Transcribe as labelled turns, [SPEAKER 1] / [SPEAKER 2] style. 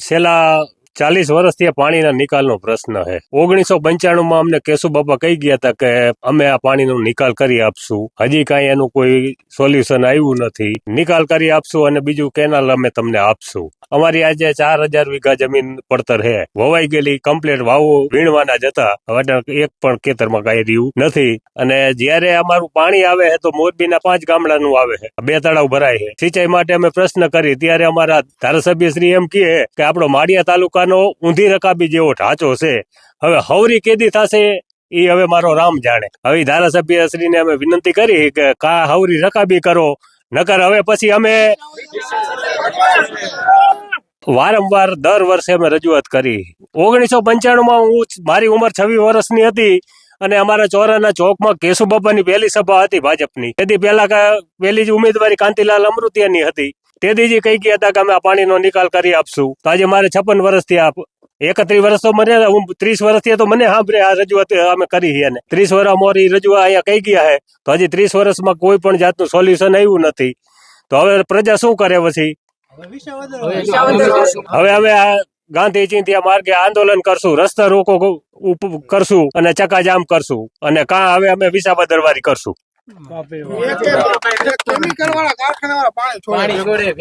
[SPEAKER 1] sea la ચાલીસ વર્ષથી આ પાણીના નિકાલનો પ્રશ્ન છે. ઓગણીસો પંચાણું માં અમને કેશુ બાપા કહી ગયા હતા કે અમે આ પાણીનો નિકાલ કરી આપશું. હજી કાંઈ એનું કોઈ સોલ્યુશન આવ્યું નથી. નિકાલ કરી આપશું અને બીજું કેનાલ અમે તમને આપશું. અમારી આજે ચાર હજાર વીઘા જમીન પડતર છે. વવાઈ ગયેલી કમ્પ્લેટ વાવો વીણવાના જ હતા. હવે એક પણ ખેતરમાં કાંઈ રહ્યું નથી. અને જ્યારે અમારું પાણી આવે છે તો મોરબીના પાંચ ગામડાનું આવે છે. બે તળાવ ભરાય છે. સિંચાઈ માટે અમે પ્રશ્ન કરી. ત્યારે અમારા ધારાસભ્ય શ્રી એમ કહે કે આપણો માળિયા તાલુકાનો ઊંધી રકાબી જેવો ઢાંચો છે. હવે હવરી કેદી થશે એ હવે મારો રામ જાણે. હવે ધારાસભ્ય અમે વિનંતી કરી કે કા હવરી રકાબી કરો, નકર હવે પછી અમે વારંવાર દર વર્ષે અમે રજૂઆત કરી. ઓગણીસો પંચાણુંમાં હું મારી ઉંમર છવ્વીસ વર્ષની હતી અને અમારા ચોરાના ચોકમાં કેશુ બાપાની પહેલી સભા હતી ભાજપની. તેથી પહેલા પહેલી જ ઉમેદવારી કાંતિલાલ અમૃતિયાની હતી. તેથી કઈ ગયા હતા કે અમે પાણીનો નિકાલ કરી આપશું. તો આજે મારે છપ્પન વર્ષથી આપ એકત્રીસ વર્ષ તો મને, હું ત્રીસ વર્ષથી તો મને સાંભળે આ રજૂઆત અમે કરી છે ને ત્રીસ વર્ષ મોરી રજૂઆત અહીંયા કહી ગયા છે. તો હજી ત્રીસ વર્ષમાં કોઈ પણ જાતનું સોલ્યુશન આવ્યું નથી. તો હવે પ્રજા શું કરે પછી? હવે અમે આ ગાંધી ચિંધ્યા માર્ગે આંદોલન કરશું, રસ્તા રોકો કરશું અને ચકાજામ કરશું. અને કા હવે અમે વિસાબા દરબારી કરશું.
[SPEAKER 2] કેમિકલ વાળા કારખાના વાળા પાણી છોડે